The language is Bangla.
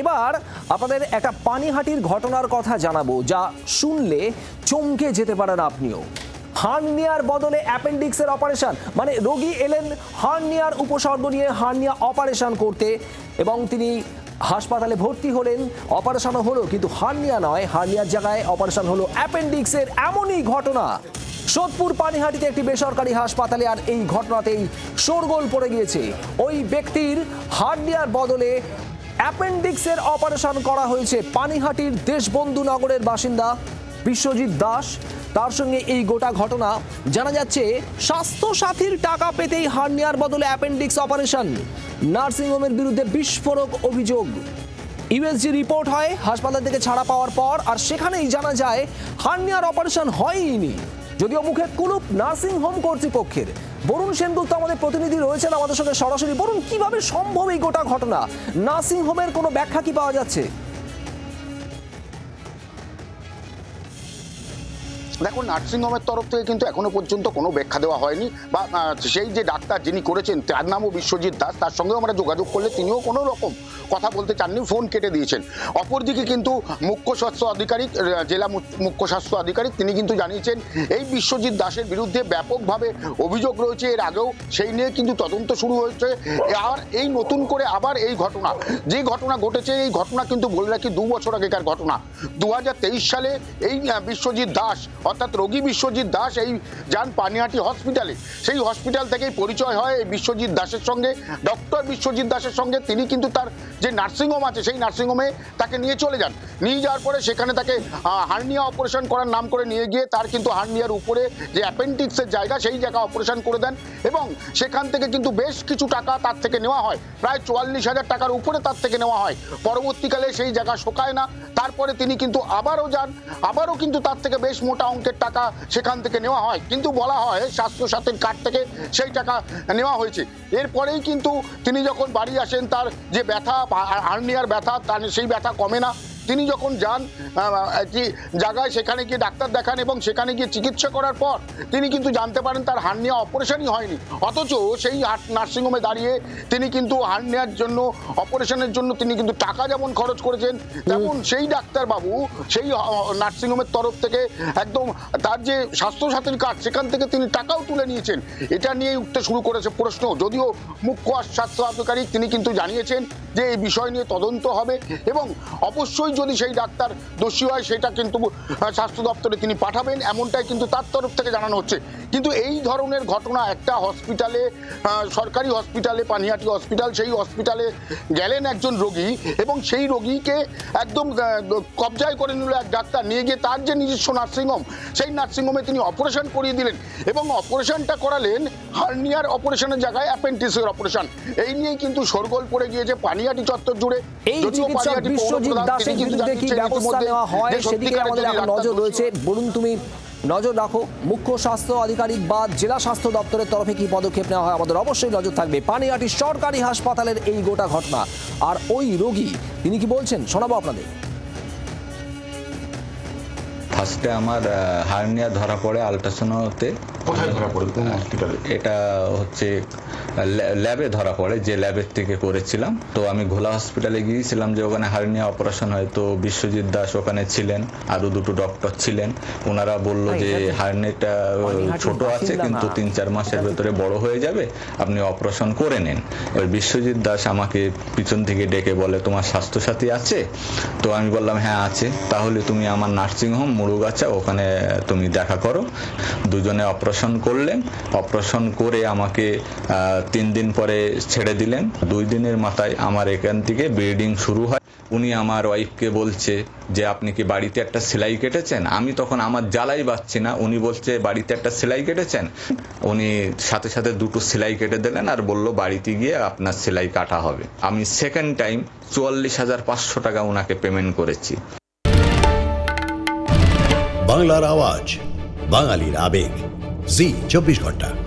এবার আপনাদের একটা পানিহাটির ঘটনার কথা জানাব, যা শুনলে চমকে যেতে পারেন আপনিও। হার্নিয়ার বদলে অ্যাপেন্ডিক্সের অপারেশন মানে রোগী এলেন হার্নিয়ার উপসর্গ নিয়ে হার্নিয়া অপারেশন করতে এবং তিনি হাসপাতালে ভর্তি হলেন। অপারেশনও হলো, কিন্তু হার্নিয়া নয়, হার্নিয়ার জায়গায় অপারেশন হলো অ্যাপেন্ডিক্সের এমনই ঘটনা। সোদপুর পানিহাটিতে একটি বেসরকারি হাসপাতালে আর এই ঘটনাতেই শোরগোল পড়ে গিয়েছে। ওই ব্যক্তির হার্নিয়ার বদলে অ্যাপেন্ডিক্সের অপারেশন করা হয়েছে পানিহাটির দেশবন্ধু নগরের বাসিন্দা বিশ্বজিৎ দাস। তার সঙ্গে এই গোটা ঘটনা জানা যাচ্ছে স্বাস্থ্য সাথীর টাকা পেতেই হার্নিয়ার বদলে অ্যাপেন্ডিক্স অপারেশন। নার্সিংহোমের বিরুদ্ধে বিস্ফোরক অভিযোগ। ইউএসজি রিপোর্ট হয়, হাসপাতাল থেকে ছাড়া পাওয়ার পর, আর সেখানেই জানা যায় হার্নিয়ার অপারেশন হয়ইনি। যদিও মুখে কুলুপ নার্সিং হোম কর্তৃপক্ষের। বরুণ সেনগুপ্ত আমাদের প্রতিনিধি রয়েছেন আমাদের সঙ্গে সরাসরি। বরুণ, কীভাবে সম্ভব এই গোটা ঘটনা? নার্সিং হোমের কোনো ব্যাখ্যা কি পাওয়া যাচ্ছে? দেখো নার্সিংহোমের তরফ থেকে কিন্তু এখনও পর্যন্ত কোনো ব্যাখ্যা দেওয়া হয়নি বা সেই যে ডাক্তার যিনি করেছেন, তার নামও বিশ্বজিৎ দাস, তার সঙ্গেও আমরা যোগাযোগ করলে তিনিও কোনো রকম কথা বলতে চাননি, ফোন কেটে দিয়েছেন। অপরদিকে কিন্তু মুখ্য স্বাস্থ্য আধিকারিক জেলা মুখ্য স্বাস্থ্য আধিকারিক, তিনি কিন্তু জানিয়েছেন, এই বিশ্বজিৎ দাসের বিরুদ্ধে ব্যাপকভাবে অভিযোগ রয়েছে, এর আগেও সেই নিয়ে কিন্তু তদন্ত শুরু হয়েছে। আর এই নতুন করে আবার এই ঘটনা, যে ঘটনা ঘটেছে, এই ঘটনা কিন্তু বলে রাখি, দু বছর আগেকার ঘটনা। দু হাজার তেইশ সালে এই বিশ্বজিৎ দাস অর্থাৎ রোগী বিশ্বজিৎ দাস এই যান পানিহাটি হসপিটালে। সেই হসপিটাল থেকেই পরিচয় হয় এই বিশ্বজিৎ দাসের সঙ্গে। ডক্টর বিশ্বজিৎ দাসের সঙ্গে তিনি কিন্তু তার যে নার্সিংহোম আছে, সেই নার্সিংহোমে তাকে নিয়ে চলে যান। নিয়ে যাওয়ার পরে সেখানে তাকে হার্নিয়া অপারেশন করার নাম করে নিয়ে গিয়ে তার কিন্তু হার্নিয়ার উপরে যে অ্যাপেন্ডিক্সের জায়গা, সেই জায়গা অপারেশন করে দেন এবং সেখান থেকে কিন্তু বেশ কিছু টাকা তার থেকে নেওয়া হয়। প্রায় চুয়াল্লিশ হাজার টাকার উপরে তার থেকে নেওয়া হয়। পরবর্তীকালে সেই জায়গা শোকায় না। তারপরে তিনি কিন্তু আবারও যান। আবারও কিন্তু তার থেকে বেশ মোটা অঙ্কের টাকা সেখান থেকে নেওয়া হয়। কিন্তু বলা হয় স্বাস্থ্য সাথীর কার্ড থেকে সেই টাকা নেওয়া হয়েছে। এরপরেই কিন্তু তিনি যখন বাড়ি আসেন, তার যে ব্যথা হার্নিয়ার ব্যথা তার সেই ব্যথা কমে না। তিনি যখন যান একটি জায়গায় সেখানে গিয়ে ডাক্তার দেখান এবং সেখানে গিয়ে চিকিৎসা করার পর তিনি কিন্তু জানতে পারেন তার হার্নিয়া অপারেশনই হয়নি। অথচ সেই নার্সিংহোমে দাঁড়িয়ে তিনি কিন্তু হার্নিয়ার জন্য, অপারেশনের জন্য তিনি কিন্তু টাকা যেমন খরচ করেছেন, তেমন সেই ডাক্তারবাবু সেই নার্সিংহোমের তরফ থেকে একদম তার যে স্বাস্থ্যসাথীর কার্ড, সেখান থেকে তিনি টাকাও তুলে নিয়েছেন। এটা নিয়ে উঠতে শুরু করেছে প্রশ্ন। যদিও মুখ্য স্বাস্থ্য আধিকারিক তিনি কিন্তু জানিয়েছেন যে এই বিষয় নিয়ে তদন্ত হবে এবং অবশ্যই যদি সেই ডাক্তার দোষী হয়, সেটা কিন্তু স্বাস্থ্য দপ্তরে তিনি পাঠাবেন। এমনটাই কিন্তু তার তরফ থেকে জানানো হচ্ছে। কিন্তু এই ধরনের ঘটনা একটা হসপিটালে সরকারি হসপিটালে পানিহাটি হসপিটাল সেই হসপিটালে গেলেন একজন রোগী এবং সেই রোগীকে একদম কবজায় করে নিল এক ডাক্তার। নিয়ে গিয়ে তার যে নিজস্ব নার্সিংহোম সেই নার্সিংহোমে তিনি অপারেশন করিয়ে দিলেন এবং অপারেশনটা করালেন হার্নিয়ার অপারেশনের জায়গায় অ্যাপেন্টিসের অপারেশন এই নিয়েই কিন্তু শোরগোল পড়ে গিয়েছে পানিহাটি চত্বর জুড়ে। এই চিকিৎসক বিশ্বজিৎ দাসের কিন্তু বিরুদ্ধে কি ব্যবস্থা নেওয়া হয়? সেদিকে আমাদের নজর রয়েছে। বলুন তুমি নজর রাখো। মুখ্য স্বাস্থ্য আধিকারিক বা জেলা স্বাস্থ্য দপ্তরের তরফে কি পদক্ষেপ নেওয়া হয় আমাদের অবশ্যই নজর থাকবে। পানিহাটি সরকারি হাসপাতালের এই গোটা ঘটনা। আর ওই রোগী, তিনি কি বলছেন? শোনাবো আপনাদের। ফার্স্টে আমার হার্নিয়া ধরা পড়ে আলট্রাসাউন্ডতে কোথায় ধরা পড়ে? কোন হসপিটালে এটা হচ্ছে ল্যাবে ধরা পড়ে যে ল্যাবের থেকে করেছিলাম। তো আমি ঘোলা হসপিটালে গিয়েছিলাম যে ওখানে হার্নিয়া অপারেশন হয়। তো বিশ্বজিৎ দাস ওখানে ছিলেন আরও দুটো ডক্টর ছিলেন। ওনারা বলল যে এটা হার্নিয়াটা ছোট আছে কিন্তু তিন চার মাসের ভেতরে বড় হয়ে যাবে। আপনি অপারেশন করে নেন। এবার বিশ্বজিৎ দাস আমাকে পিছন থেকে ডেকে বলে তোমার স্বাস্থ্যসাথী আছে? তো আমি বললাম হ্যাঁ আছে। তাহলে তুমি আমার নার্সিংহোম মুরুগাছা ওখানে তুমি দেখা করো। দুজনে অপারেশন করলেন, অপারেশন করে আমাকে তিন দিন পরে ছেড়ে দিলেন। দুই দিনের মাথায় আমার এখান থেকে ব্লিডিং শুরু হয়। উনি আমার ওয়াইফকে বলছে যে, আপনি কি বাড়িতে একটা সেলাই কেটেছেন? আমি তখন আমার জ্বালাই বাচ্ছি না। উনি বলছে, বাড়িতে একটা সেলাই কেটেছেন? উনি সাথে সাথে দুটো সেলাই কেটে দিলেন আর বলল, বাড়িতে গিয়ে আপনার সেলাই কাটা হবে। আমি সেকেন্ড টাইম চুয়াল্লিশ হাজার পাঁচশো টাকা ওনাকে পেমেন্ট করেছি। বাংলার আওয়াজ, বাঙালির আবেগ। জি চব্বিশ ঘণ্টা।